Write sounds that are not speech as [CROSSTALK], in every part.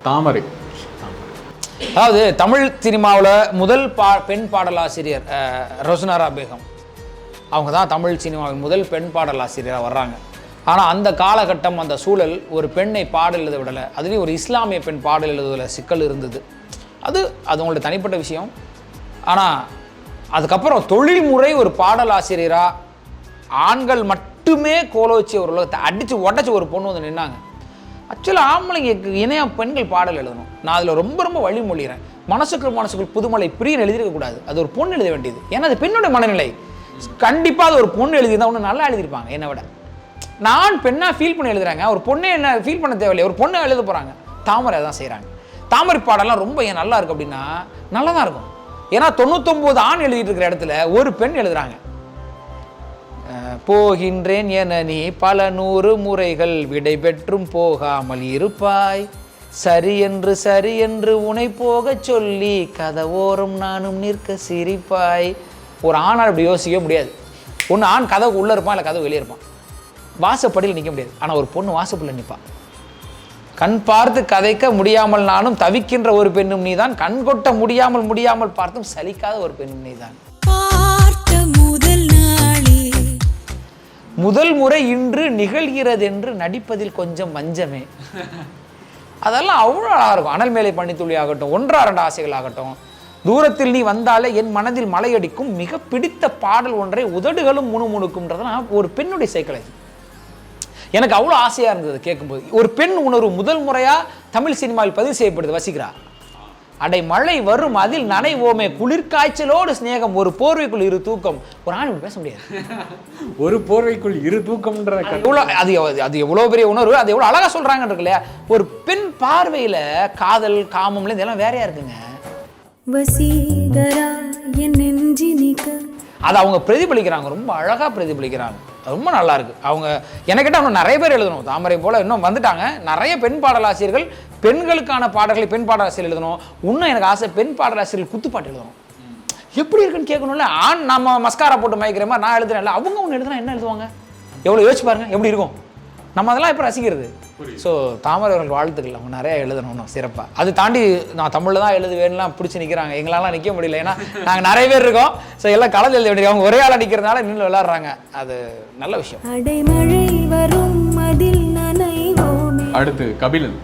தாமரை. அதாவது தமிழ் சினிமாவில் முதல் பா பெண் பாடலாசிரியர் ரோசனாரா பேகம். அவங்க தான் தமிழ் சினிமாவின் முதல் பெண் பாடலாசிரியராக வர்றாங்க. ஆனால் அந்த காலகட்டம் அந்த சூழல் ஒரு பெண்ணை பாடல் எழுத விடலை. அதுலேயும் ஒரு இஸ்லாமிய பெண் பாடல் எழுதுவதில் சிக்கல் இருந்தது. அது அது உங்களோட தனிப்பட்ட விஷயம். ஆனால் அதுக்கப்புறம் தொழில்முறை ஒரு பாடலாசிரியராக ஆண்கள் மட்டுமே கோல வச்சு ஒரு உலகத்தை அடித்து உடச்சி ஒரு பொண்ணு வந்து நின்னாங்க. ஆக்சுவலாக ஆம்பளைங்களுக்கு இணையாக பெண்கள் பாடல் எழுதணும். நான் அதில் ரொம்ப ரொம்ப வழிமொழிகிறேன் மனசுக்குள் மனசுக்குள் புதுமலை பிரியன் எழுதியிருக்கக்கூடாது. அது ஒரு பொண்ணு எழுத வேண்டியது. ஏன்னா அது பெண்ணோட மனநிலை. கண்டிப்பாக அது ஒரு பொண்ணு எழுதியிருந்தா ஒன்று நல்லா எழுதியிருப்பாங்க என்னை விட. நான் பெண்ணாக ஃபீல் பண்ணி எழுதுறாங்க. ஒரு பொண்ணே என்ன ஃபீல் பண்ண தேவையில்லை. ஒரு பொண்ணை எழுத போகிறாங்க தாமரை தான் செய்கிறாங்க தாமரை பாடலாம் ரொம்ப ஏன் நல்லா இருக்குது அப்படின்னா நல்லா தான் இருக்கும். ஏன்னா தொண்ணூத்தொம்பது ஆண் எழுதிட்டு இருக்கிற இடத்துல ஒரு பெண் எழுதுறாங்க. போகின்றேன் என நீ பல நூறு முறைகள் விடை பெற்றும் போகாமல் இருப்பாய். சரி என்று சரி என்று உனை போகச் சொல்லி கதவோரம் நானும் நிற்க சிரிப்பாய். ஒரு ஆணால் அப்படி யோசிக்க முடியாது. ஒன்று ஆண் கதவுக்கு உள்ளே இருப்பான் இல்லை கதவு வெளியே இருப்பான். வாசப்படியில் நிற்க முடியாது. ஆனால் ஒரு பொண்ணு வாசப்படியில் நிற்பான் கண் பார்த்து கதைக்க முடியாமல் நானும் தவிக்கின்ற ஒரு பெண்ணும் நீதான். கண் கொட்ட முடியாமல் முடியாமல் பார்த்தும் சலிக்காத ஒரு பெண்ணும் நீதான். பார்த்த முதல் முறை இன்று நிகழ்கிறது என்று நடிப்பதில் கொஞ்சம் மஞ்சமே அதெல்லாம் அவ்வளோ அழகா இருக்கும். அனல் மேலே பனித்துளி ஆகட்டும் ஒன்றா ரெண்டு ஆசைகள் ஆகட்டும். தூரத்தில் நீ வந்தாலே என் மனதில் மலையடிக்கும். மிக பிடித்த பாடல் ஒன்றை உதடுகளும் முணுமுணுக்கும்ன்றதெல்லாம் ஒரு பெண்ணுடைய சைக்கிள் எனக்கு அவ்வளோ ஆசையாக இருந்தது கேட்கும்போது. ஒரு பெண் உணர்வு முதல் முறையாக தமிழ் சினிமாவில் பதிவு செய்யப்படுது. வசிக்கிறா அடை மழை வரும் அதில் நனைவோமே. குளிர்காய்ச்சலோடு சிநேகம் ஒரு போர்வைக்குள் இரு தூக்கம். ஒரு ஆண் பேச முடியாது. ஒரு போர்வைக்குள் இரு தூக்கம்ன்ற அது எவ்வளோ அது அது எவ்வளோ பெரிய உணர்வு அது எவ்வளோ அழகாக சொல்கிறாங்க இருக்கு இல்லையா ஒரு பெண் பார்வையில் காதல் காமம்ல இதெல்லாம் வேறையா இருக்குங்க. வசீகரா என் நெஞ்சி நீக்க அதை அவங்க பிரதிபலிக்கிறாங்க. ரொம்ப அழகாக பிரதிபலிக்கிறாங்க. ரொம்ப நல்லா இருக்கு. அவங்க எனக்கிட்ட இன்னும் நிறைய பேர் எழுதணும். தாமரை போல இன்னும் வந்துட்டாங்க. நிறைய பெண் பாடலாசிரியர்கள் பெண்களுக்கான பாடல்களை பெண் பாடலாசிரியர் எழுதணும். இன்னும் எனக்கு ஆசை பெண் பாடலாசிரியர்கள் குத்துப்பாட்டு எழுதணும். எப்படி இருக்குன்னு கேட்கணும்ல? ஆண் நம்ம மஸ்காரா போட்டு மயக்கிற மாதிரி நான் எழுதுறேன்ல. அவங்க ஒன்று எழுதுனா என்ன எழுதுவாங்க? எவ்வளோ யோசிச்சு பாருங்க. எப்படி இருக்கும்? நம்ம அதெல்லாம் இப்போ ரசிக்கிறது ஸோ தாமரை அவர்கள் வாழ்த்துக்கள். அவங்க நிறைய எழுதணும் சிறப்பாக அது தாண்டி நான் தமிழில் தான் எழுதுவேன்லாம் பிடிச்சி நிற்கிறாங்க எங்களாலாம் நிற்க முடியல. ஏன்னா நாங்கள் நிறைய பேர் இருக்கோம். ஸோ எல்லாம் கலந்து எழுத வேண்டியது. அவங்க ஒரே ஆள் நிற்கிறதுனால நின்று விளாட்றாங்க. அது நல்ல விஷயம். அடைமழை வரும் அதில் நனைவோமே. அடுத்து கபிலன்.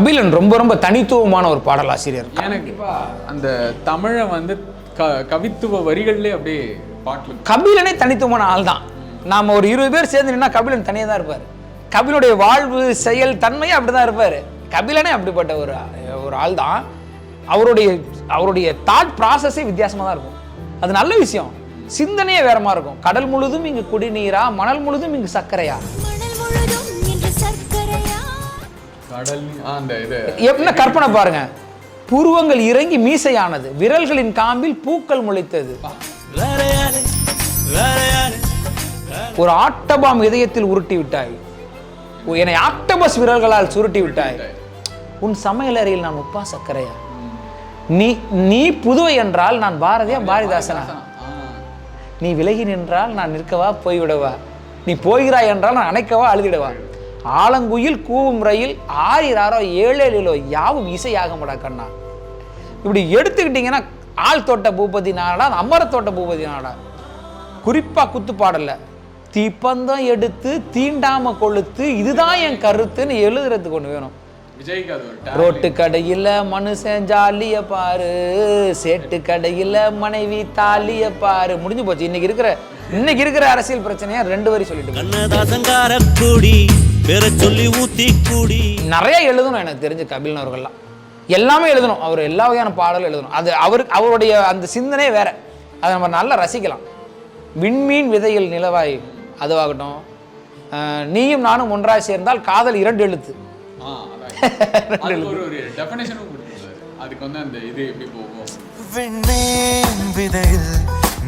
கபிலன் ரொம்ப ரொம்ப தனித்துவமான ஒரு பாடலாசிரியர். எனக்கு அந்த தமிழை வந்து க கவித்துவ வரிகள்லேயே அப்படியே பாட்டில் கபிலனே தனித்துவமான ஆள் தான் நாம் ஒரு இருபது பேர் சேர்ந்து நின்னா கபிலன் தனியாக தான் இருப்பார். கபிலுடைய வாழ்வு செயல் தன்மையே அப்படி தான் இருப்பார். கபிலனே அப்படிப்பட்ட ஒரு ஒரு ஆள் தான் அவருடைய அவருடைய தாட் ப்ராசஸே வித்தியாசமாக தான் இருக்கும். அது நல்ல விஷயம். சிந்தனையே வேற மாதிரி இருக்கும். கடல் முழுதும் இங்கு குடிநீரா மணல் முழுதும் இங்கு சர்க்கரையா? என்ன கற்பனை பாருங்க. புருவங்கள் இறங்கி மீசையானது. விரல்களின் காம்பில் பூக்கள் முளைத்தது. ஒரு ஆட்டபாம் இதயத்தில் உருட்டி விட்டாய். என்னை ஆக்டபஸ் விரல்களால் சுருட்டி விட்டாய். உன் சமையலறையில் நான் உப்பா சர்க்கரையா? நீ நீ புதுவை என்றால் நான் பாரதியா பாரதிதாசனா? நீ விலகி நின்றால் நான் நிற்கவா? போய்விடவா? நீ போகிறாய் என்றால் நான் அணைக்கவா? அழுதிடவா? ஆலங்குயில் கூவும் ரயில் ஆறிராரோ ஏழேழிலோ யாவும் இசையாகமடா கண்ணா? இப்படி எடுத்துக்கிட்டிங்கன்னா ஆள் தோட்ட பூபதி நாடா அமர தோட்ட பூபதி நாடா குறிப்பா குத்து பாடல்ல தீப்பந்தம் எடுத்து தீண்டாம கொளுத்து இதுதான் என் கருத்துன்னு எழுதுறதுக்கு ஒன்று வேணும். ரோட்டு கடையில் மனுஷன் ஜாலிய பாரு சேட்டு கடையில் மனைவி தாலிய பாரு. முடிஞ்சு போச்சு. இன்னைக்கு இருக்கிற இன்னைக்கு இருக்கிற அரசியல் பிரச்சனையா ரெண்டு வரி சொல்லிட்டு போயிரு. கண்ணதாசங்கார கூடி பெற சொல்லி ஊத்தி கூடி நிறைய எழுதணும் எனக்கு தெரிஞ்சு கபிலன் அவர்கள்லாம். எல்லாமே எழுதணும். அவர் எல்லா வகையான பாடலும் எழுதணும். அது அவருக்கு அவருடைய அந்த சிந்தனையே வேற. அதை நம்ம நல்லா ரசிக்கலாம். விண்மீன் விதையில் நிலவாய் அதுவாகட்டும். நீயும் நானும் ஒன்றாய் சேர்ந்தால் காதல் இரண்டு எழுத்து. [LAUGHS] அதுக்கு வந்து அந்த இது எப்படி போகும்? விண்ணேன் விதையில்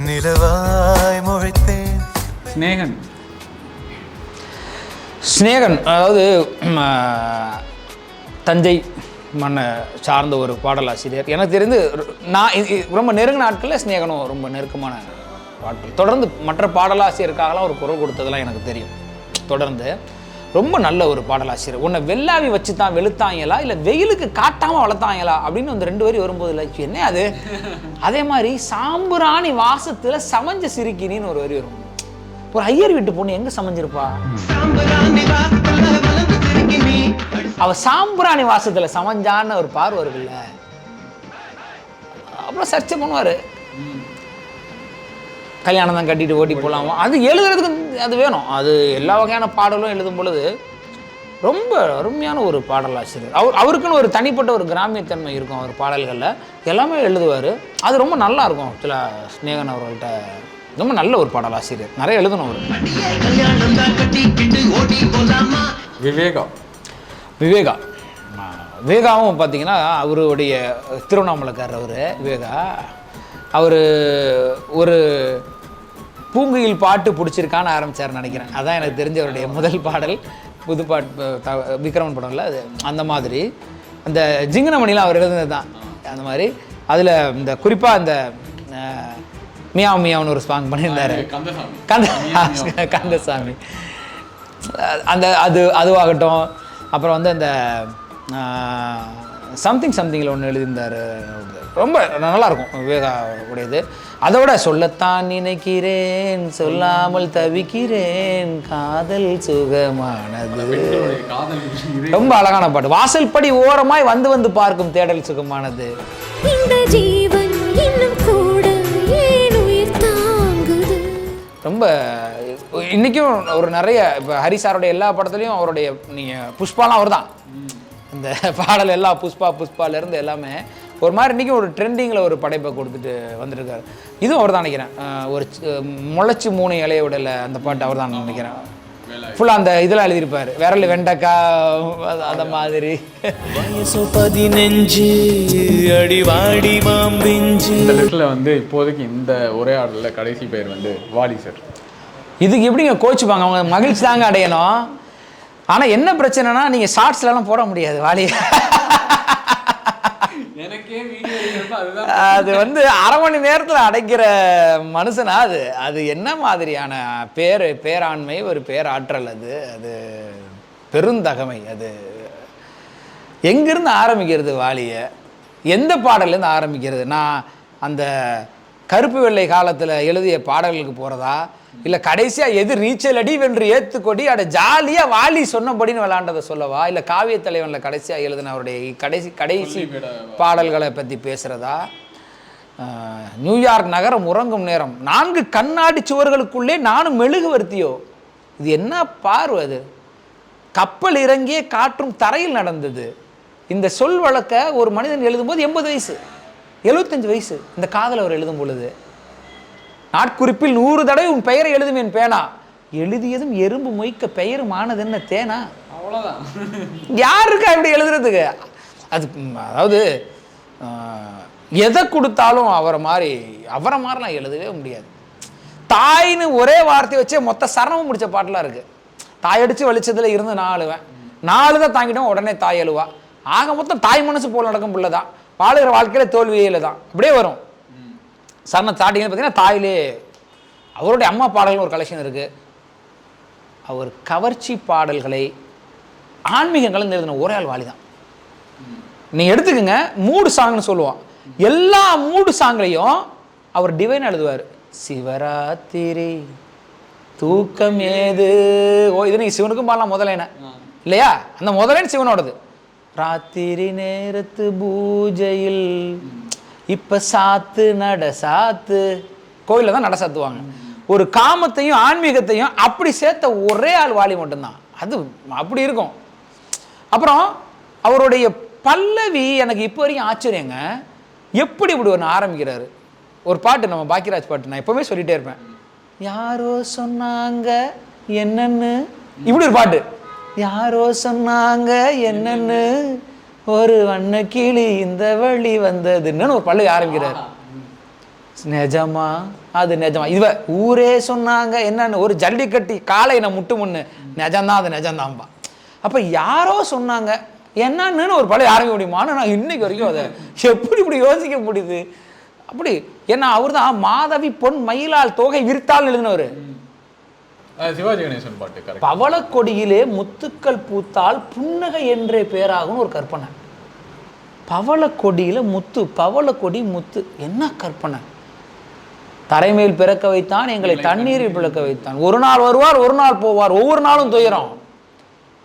நிலவாய் முளைத்தேன். ஸ்னேகன் ஸ்நேகன் அதாவது தஞ்சை மண்ணை சார்ந்த ஒரு பாடலாசிரியர். எனக்கு தெரிந்து நான் ரொம்ப நெருங்கின நாட்களில் ஸ்நேகனும் ரொம்ப நெருக்கமான பாடல் தொடர்ந்து மற்ற பாடலாசிரியருக்காகலாம் ஒரு குரல் கொடுத்ததெல்லாம் எனக்கு தெரியும். தொடர்ந்து ரொம்ப நல்ல ஒரு பாடலாசிரியர். உன்னை வெள்ளாவி வச்சு தான் வெளுத்தாங்களா இல்லை வெயிலுக்கு காட்டாமல் வளர்த்தாங்களா அப்படின்னு அந்த ரெண்டு வரி வரும்போது இல்லை என்ன அது? அதே மாதிரி சாம்புராணி வாசத்தில் சமைஞ்ச சிரிக்கினின்னு ஒரு வரி வரும். ஒரு ஐயர் வீட்டு பொண்ணு எங்கே சமைஞ்சிருப்பா? அவ சாம்பிராணி வாசத்துல சமைஞ்சான்னு ஒரு பார்வை இருக்குல்ல அப்புறம் சர்ச்சை பண்ணுவாரு. கல்யாணம் தான் கட்டிட்டு ஓட்டி போகலாமா அது எழுதுறதுக்கு அது வேணும். அது எல்லா வகையான பாடலும் எழுதும் பொழுது ரொம்ப அருமையான ஒரு பாடலாசிரியர் அவர் அவருக்குன்னு ஒரு தனிப்பட்ட ஒரு கிராமியத்தன்மை இருக்கும் அவர் பாடல்களில். எல்லாமே எழுதுவார். அது ரொம்ப நல்லா இருக்கும். சில ஸ்நேகன் அவர்கள்ட்ட ரொம்ப நல்ல ஒரு பாடலாசிரியர் நிறைய எழுதணும் அவர். விவேகா. விவேகா. விவேகாவும் பார்த்தீங்கன்னா அவருடைய திருவண்ணாமலைக்காரர் அவர். விவேகா அவர் ஒரு பூங்குயில் பாட்டு பிடிச்சிருக்கான்னு ஆரம்பிச்சாருன்னு நினைக்கிறேன். அதான் எனக்கு தெரிஞ்ச அவருடைய முதல் பாடல். புது பாட்டு த- விக்ரமன் படம்ல அது. அந்த மாதிரி. அந்த ஜிங்கனமணிலாம் அவர் எழுதுனது தான். அந்த மாதிரி. அதில் இந்த குறிப்பாக அந்த மியாவ் மியாவ்னு ஒரு சாங் பண்ணியிருந்தாரு. கந்த [LAUGHS] கந்தசாமி. அந்த அது அதுவாகட்டும். அப்புறம் வந்து அந்த சம்திங் சம்திங்கில் ஒன்று எழுதியிருந்தார். ரொம்ப நல்லா இருக்கும் விவேகா உடையது. அதோட சொல்லத்தான் நினைக்கிறேன் சொல்லாமல் தவிக்கிறேன் காதல் சுகமானது. ரொம்ப அழகான பாட்டு. வாசல்படி ஓரமாய் வந்து வந்து பார்க்கும் தேடல் சுகமானது. இந்த ஜீவன் இன்னும் கூட ஏன் உயிர் தாங்குது? ரொம்ப இன்றைக்கும் ஒரு நிறைய இப்போ ஹரிசாருடைய எல்லா படத்துலையும் அவருடைய நீங்கள் புஷ்பாலாம் அவர் தான் இந்த பாடல் எல்லாம் புஷ்பா புஷ்பாலேருந்து எல்லாமே ஒரு மாதிரி இன்றைக்கும் ஒரு ட்ரெண்டிங்கில் ஒரு படைப்பை கொடுத்துட்டு வந்திருக்காரு. இதுவும் அவர் தான் நினைக்கிறேன். ஒரு முளைச்சி மூணு இலைய விடல அந்த பாட்டு அவர் தான் நினைக்கிறேன். ஃபுல்லாக அந்த இதெல்லாம் எழுதியிருப்பார். விரல் வெண்டைக்காய் அது- அந்த மாதிரி. வயசு பதினஞ்சு அடிவாடி மாம்பிஞ்சு. இந்த லிஸ்ட்டில் வந்து இப்போதைக்கு இந்த உரையாடலில் கடைசி பேர் வந்து வாலி சார். இதுக்கு எப்படிங்க கோச்சுப்பாங்க? அவங்க மகிழ்ச்சி தாங்க அடையணும். ஆனால் என்ன பிரச்சனைனா நீங்கள் ஷார்ட்ஸ்லலாம் போட முடியாது வாலி எனக்கே வீடியோ அதுதான் [LAUGHS] அது வந்து அரை மணி நேரத்தில் அடைக்கிற மனுஷனா அது. அது என்ன மாதிரியான பேர் பேராண்மை ஒரு பேராற்றல் அது. அது பெருந்தகமை அது எங்கிருந்து ஆரம்பிக்கிறது வாலியை? எந்த பாடல்லேருந்து ஆரம்பிக்கிறது? நான் அந்த கருப்பு வெள்ளை காலத்தில் எழுதிய பாடல்களுக்கு போகிறதா இல்லை கடைசியாக எது நீச்சல் அடி வென்று ஏத்துக்கொடி அட ஜாலியாக வாலி சொன்னபடின்னு விளாண்டதை சொல்லவா? இல்லை காவிய தலைவனில் கடைசியாக எழுதின அவருடைய கடைசி கடைசி பாடல்களை பற்றி பேசுகிறதா நியூயார்க் நகரம் உறங்கும் நேரம். நான்கு கண்ணாடி சுவர்களுக்குள்ளே நானும் மெழுகுவர்த்தியோ இது என்ன பார்வை அது? கப்பல் இறங்கிய காற்றும் தரையில் நடந்தது. இந்த சொல் வழக்க ஒரு மனிதன் எழுதும்போது எண்பது வயசு. எழுபத்தஞ்சு வயசு. இந்த காதல் அவர் எழுதும் பொழுது. நாட்குறிப்பில் நூறு தடவை உன் பெயரை எழுதுவேன் பேனா. எழுதியதும் எறும்பு மொய்க்க பெயரும் ஆனது என்ன தேனா? அவ்வளோதான் யார் இருக்கா இப்படி எழுதுறதுக்கு? அது அதாவது எதை கொடுத்தாலும் அவரை மாதிரி அவரை மாதிரி நான் எழுதவே முடியாது. தாய்னு ஒரே வார்த்தையை வச்சே மொத்த சரணமும் முடிச்ச பாட்டெலாம் இருக்கு. தாய் அடிச்சு வலிச்சதுல இருந்து நான் அழுவேன். நாலு தான் தாங்கிட்டோம் உடனே தாய் அழுவா. ஆக மொத்தம் தாய் மனசு போல் நடக்கும் பிள்ளை தான் வாழுகிற வாழ்க்கையில தோல்வியில தான் அப்படியே வரும். சரணம் ஸ்டார்டிங்கில் பார்த்தீங்கன்னா தாயிலே அவருடைய அம்மா பாடல்கள் ஒரு கலெக்ஷன் இருக்கு. அவர் கவர்ச்சி பாடல்களை ஆன்மீகம் கலந்து எழுதின ஒரே ஆள் வாலி தான் நீ எடுத்துக்கங்க மூடு சாங்னு சொல்லுவான். எல்லா மூடு சாங்லையும் அவர் டிவைன் எழுதுவார். சிவராத்திரி தூக்கம் ஏது? ஓ இது நீ சிவனுக்கும் பாடலாம் முதலைன இல்லையா? அந்த முதலைன்னு சிவனோடது. ராத்திரி நேரத்து பூஜையில் இப்போ சாத்து நட சாத்து. கோயிலில் தான் நட சாத்துவாங்க. ஒரு காமத்தையும் ஆன்மீகத்தையும் அப்படி சேர்த்த ஒரே ஆள் வாலி மட்டும்தான். அது அப்படி இருக்கும். அப்புறம் அவருடைய பல்லவி எனக்கு இப்போ வரைக்கும் ஆச்சரியங்க. எப்படி இப்படி ஒன்று ஆரம்பிக்கிறாரு? ஒரு பாட்டு நம்ம பாக்கியராஜ் பாட்டு நான் எப்பவுமே சொல்லிட்டே இருப்பேன். யாரோ சொன்னாங்க என்னன்னு? இப்படி ஒரு பாட்டு. யாரோ சொன்னாங்க என்னன்னு? ஒரு வண்ண கிளி இந்த வழி வந்ததுன்னு ஒரு பல்லவி ஆரம்பிக்கிறாரு. நிஜமா? அது நிஜமா. இவ ஊரே சொன்னாங்க என்னன்னு ஒரு ஜல்லிக்கட்டி காலை நான் முட்டு முன்னு. நிஜம்தான் அது நிஜம்தான்பா அப்ப யாரோ சொன்னாங்க என்னன்னு ஒரு பழைய ஆரம்பிக்க முடியுமான்னு நான் இன்னைக்கு வரைக்கும் அதை எப்படி இப்படி யோசிக்க முடியுது? அப்படி ஏன்னா அவர் தான் மாதவி பொன் மயிலால் தோகை விரித்தால் எழுதினவர். சிவாஜி கணேசன் பாட்டு பவளக்கொடியிலே முத்துக்கள் பூத்தால் புன்னகை என்றே பேராகும்னு ஒரு கற்பனை. பவளக்கொடியில் முத்து பவளக்கொடி முத்து என்ன கற்பனை? தரைமேல் பிறக்க வைத்தான் எங்களை தண்ணீரில் பிறக்க வைத்தான். ஒரு நாள் வருவார் ஒரு நாள் போவார் ஒவ்வொரு நாளும் துயரம்.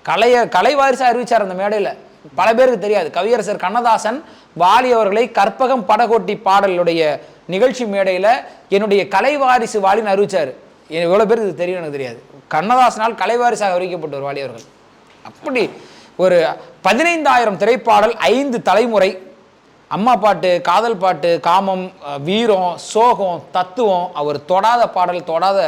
கலைய கலை வாரிசா அறிவிச்சார் அந்த மேடையில். பல பேருக்கு தெரியாது. கவியரசர் கண்ணதாசன் வாலி அவர்களை கற்பகம் படகோட்டி பாடலுடைய நிகழ்ச்சி மேடையில் என்னுடைய கலை வாரிசு வாலின்னு அறிவிச்சார். எவ்வளோ பேருக்கு இது தெரியும் எனக்கு தெரியாது. கண்ணதாசனால் கலைவாரிசாக அறிவிக்கப்பட்ட ஒரு வாலியவர்கள் அப்படி ஒரு பதினைந்தாயிரம் திரைப்பாடல் ஐந்து தலைமுறை அம்மா பாட்டு காதல் பாட்டு காமம் வீரம் சோகம் தத்துவம் அவர் தொடாத பாடல் தொடாத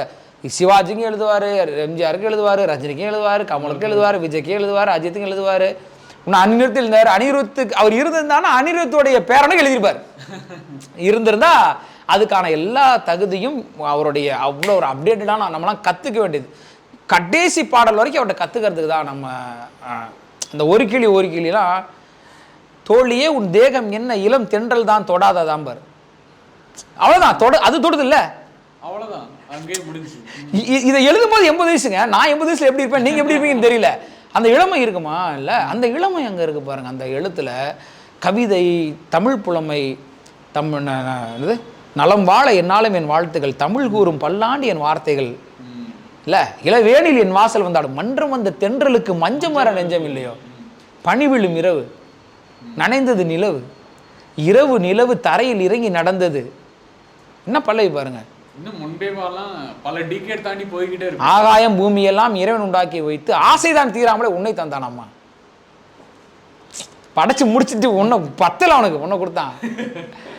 சிவாஜிக்கும் எழுதுவார் எம்ஜிஆருக்கு எழுதுவார் ரஜினிக்கும் எழுதுவார் கமலுக்கும் எழுதுவார் விஜய்க்கும் எழுதுவார் அஜித்துக்கும் எழுதுவார். இன்னும் அனிருத்தில் இருந்தார் அனிருத்துக்கு அவர் இருந்திருந்தானா அனிருத்துடைய பேரனை எழுதியிருப்பார். இருந்திருந்தா அதுக்கான எல்லா தகுதியும் அவருடைய அவ்வளோ ஒரு அப்டேட்டடான நம்மலாம் கற்றுக்க வேண்டியது. கடைசி பாடல் வரைக்கும் அவர்கிட்ட கற்றுக்கிறதுக்கு தான் நம்ம இந்த ஒரு கிளி ஒரு கிளிலாம் தோழியே உன் தேகம் என்ன இளம் தென்றல் தான் தொடாததாம் பாரு. அவ்வளோதான் தொட அது தொடுது இல்லை முடிஞ்சு இதை எழுதும்போது எண்பது வயசுங்க. நான் எண்பது வயசுல எப்படி இருப்பேன் நீங்கள் எப்படி இருப்பீங்கன்னு தெரியல. அந்த இளமை இருக்குமா? இல்லை அந்த இளமை அங்கே இருக்கு பாருங்க. அந்த எழுத்துல கவிதை தமிழ் புலமை தம் ந- ந- என்னது? நலம் வாழ என்னாலும் என் வாழ்த்துகள். தமிழ் கூறும் பல்லாண்டு என் வார்த்தைகள். இல்லை இளவேனில் என் வாசல் வந்தாடும். மன்றம் வந்த தென்றலுக்கு மஞ்சம் வர நெஞ்சம் இல்லையோ பனி விழும் இரவு. நனைந்தது நிலவு. இரவு நிலவு தரையில் இறங்கி நடந்தது. என்ன பல்லவி பாருங்க. இன்னும் முன்பே வரலாம். பல டிகேட் தாண்டி போய்கிட்டே இருக்கு ஆகாயம் பூமியெல்லாம் இறைவன் உண்டாக்கி வைத்து ஆசைதான் தீராமலே உன்னை தந்தானாம்மா படைச்சு முடிச்சிட்டு உன்னை பத்தல அவனுக்கு. உன்னை கொடுத்தான். [LAUGHS]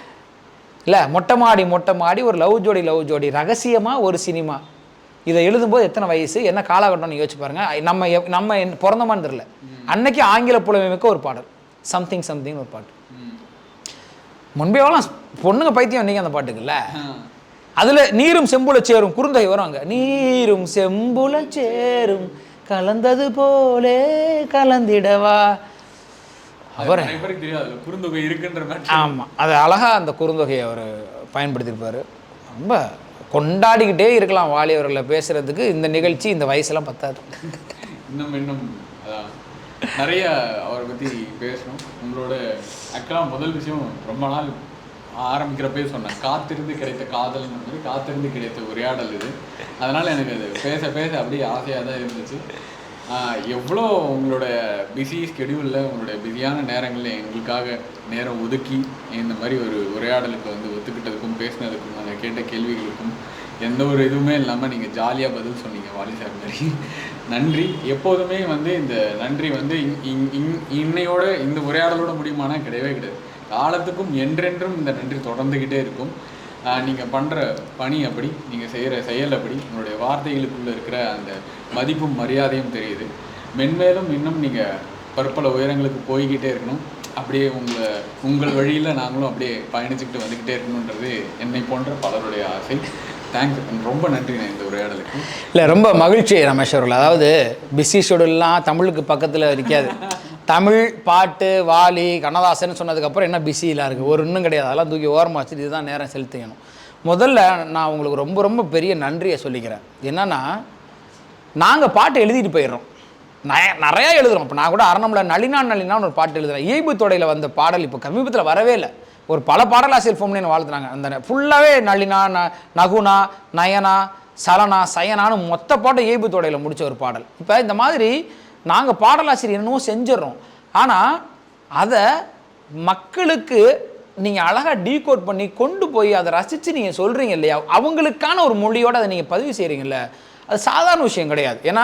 இல்லை மொட்டை மாடி மொட்டை மாடி ஒரு லவ் ஜோடி லவ் ஜோடி ரகசியமா ஒரு சினிமா. இதை எழுதும்போது எத்தனை வயசு என்ன காலகட்டம்னு யோசிச்சு பாருங்க. நம்ம நம்ம பிறந்தோமான்னு தெரியல. அன்னைக்கு ஆங்கில புலமைமிக்க ஒரு பாடல். சம்திங் சம்திங் ஒரு பாட்டு. முன்பேவெல்லாம் பொண்ணுங்க பைத்தியம் இன்னைக்கு அந்த பாட்டுக்குல்ல அதுல நீரும் செம்புல சேரும் குறுந்தொகை வரும் அங்க. நீரும் செம்புல சேரும் கலந்தது போலே கலந்திடவா. பேருக்கு தெரியாது. குறுந்தொகை இருக்குன்ற மாதிரி. ஆமா. அது அழகா அந்த குறுந்தொகையை அவர் பயன்படுத்தியிருப்பாரு. ரொம்ப கொண்டாடிக்கிட்டே இருக்கலாம் வாலி அவர்களை பேசுறதுக்கு. இந்த நிகழ்ச்சி இந்த வயசுலாம் பத்தாது. இன்னும் இன்னும் நிறைய அவரை பத்தி பேசணும் உங்களோட ஆக்சுவலாக முதல் விஷயம் ரொம்ப நாள் ஆரம்பிக்கிறப்பே சொன்னேன். காத்திருந்து கிடைத்த காதல்ன்ற மாதிரி காத்திருந்து கிடைத்த உரையாடல் இது. அதனால எனக்கு அது பேச பேச அப்படியே ஆசையாக தான் இருந்துச்சு. எவ்வளோ உங்களோட பிஸி ஸ்கெடியூலில் உங்களுடைய பிஸியான நேரங்களில் எங்களுக்காக நேரம் ஒதுக்கி இந்த மாதிரி ஒரு உரையாடலுக்கு வந்து ஒத்துக்கிட்டதுக்கும் பேசினதுக்கும் அதை கேட்ட கேள்விகளுக்கும் எந்த ஒரு இதுவுமே இல்லாமல் நீங்கள் ஜாலியாக பதில் சொன்னீங்க வாலி சார் மாதிரி. நன்றி. எப்போதுமே வந்து இந்த நன்றி வந்து இங் இங் இன்- இன்னையோட இந்த உரையாடலோட முடியுமானா கிடையவே கிடையாது. காலத்துக்கும் என்றென்றும் இந்த நன்றி தொடர்ந்துக்கிட்டே இருக்கும். நீங்கள் பண்ணுற பணி அப்படி நீங்கள் செய்கிற செயல் அப்படி உங்களுடைய வார்த்தைகளுக்குள்ளே இருக்கிற அந்த மதிப்பும் மரியாதையும் தெரியுது. மென்மேலும் இன்னும் நீங்கள் பற்பல உயரங்களுக்கு போய்கிட்டே இருக்கணும். அப்படியே உங்களை உங்கள் வழியில் நாங்களும் அப்படியே பயணிச்சுக்கிட்டு வந்துக்கிட்டே இருக்கணுன்றது என்னை போன்ற பலருடைய ஆசை. தேங்க்ஸ் ரொம்ப நன்றி நான் இந்த உரையாடலுக்கு. இல்லை ரொம்ப மகிழ்ச்சி ரமேஷ் அவர்கள். அதாவது பிஸி ஷெடியூல்லாம் தமிழுக்கு பக்கத்தில் நிற்காது தமிழ் பாட்டு வாலி கண்ணதாசன் சொன்னதுக்கப்புறம் என்ன பிஸிலாம் இருக்குது ஒரு இன்னும் கிடையாது. அதெல்லாம் தூக்கி ஓரமாக வச்சுட்டு இதுதான் நேரம் செலுத்திக்கணும். முதல்ல நான் உங்களுக்கு ரொம்ப ரொம்ப பெரிய நன்றியை சொல்லிக்கிறேன். என்னென்னா நாங்கள் பாட்டு எழுதிட்டு போயிடுறோம். நய- நிறையா எழுதுறோம். இப்போ நான் கூட அரணமில் நளினா நளினான்னு ஒரு பாட்டு எழுதுறேன். இயல்பு தொடையில் வந்த பாடல் இப்போ சமீபத்தில் வரவே இல்லை. ஒரு பல பாடலாசிரியர் ஃபோம்னு என்ன வாழ்த்துறாங்க. அந்த ஃபுல்லாகவே நளினா ந நகுனா நயனா சலனா சயனான்னு மொத்த பாட்டை இயல்பு தொடையில் முடித்த ஒரு பாடல். இப்போ இந்த மாதிரி நாங்கள் பாடலாசிரியர் என்னவோ செஞ்சிடறோம் ஆனால் அதை மக்களுக்கு நீங்கள் அழகாக டீகோட் பண்ணி கொண்டு போய் அதை ரசித்து நீங்கள் சொல்கிறீங்க இல்லையா? அவங்களுக்கான ஒரு மொழியோடு அதை நீங்கள் பதிவு செய்கிறீங்கல்ல அது சாதாரண விஷயம் கிடையாது. ஏன்னா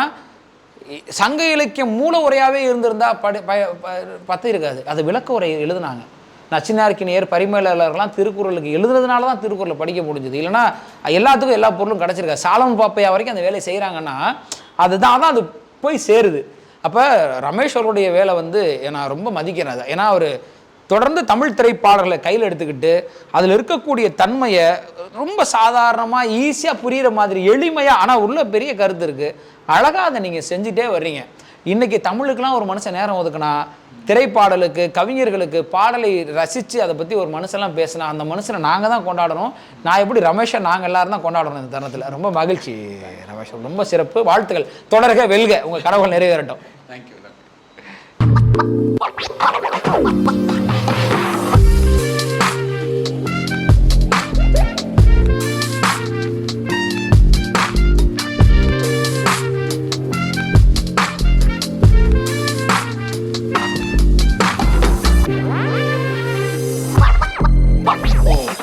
சங்க இலக்கியம் மூல உரையாகவே இருந்திருந்தா படி ப ப- பத்து இருக்காது. அது விளக்க உரை எழுதுனாங்க. நச்சினார்க்கினியர் பரிமேலர்கள்லாம் திருக்குறளுக்கு எழுதுனதுனால தான் திருக்குறளை படிக்க முடிஞ்சது. இல்லைன்னா எல்லாத்துக்கும் எல்லா பொருளும் கிடச்சிருக்காது. சாலமன் பாப்பையா வரைக்கும் அந்த வேலையை செய்கிறாங்கன்னா அதுதான் தான் அது போய் சேருது. அப்போ ரமேஷ் அவருடைய வேலை வந்து நான் ரொம்ப மதிக்கிறேன் அதை ஏன்னா அவர் தொடர்ந்து தமிழ் திரைப்பாடல்களை கையில் எடுத்துக்கிட்டு அதில் இருக்கக்கூடிய தன்மையை ரொம்ப சாதாரணமாக ஈஸியாக புரிகிற மாதிரி எளிமையாக ஆனால் உள்ள பெரிய கருத்து இருக்குது அழகாக அதை நீங்கள் செஞ்சுட்டே வர்றீங்க. இன்றைக்கி தமிழுக்கெலாம் ஒரு மனுஷன் நேரம் ஒதுக்குனா திரைப்பாடலுக்கு கவிஞர்களுக்கு பாடலை ரசித்து அதை பற்றி ஒரு மனுஷன்லாம் பேசினா அந்த மனுஷனை நாங்கள் தான் கொண்டாடணும். நான் எப்படி ரமேஷை நாங்கள் எல்லாரும் தான் கொண்டாடணும் இந்த தருணத்தில்? ரொம்ப மகிழ்ச்சி ரமேஷ். ரொம்ப சிறப்பு. வாழ்த்துக்கள். தொடர்க வெல்க. உங்கள் கடவுள் நிறைவேறட்டும். Thank you.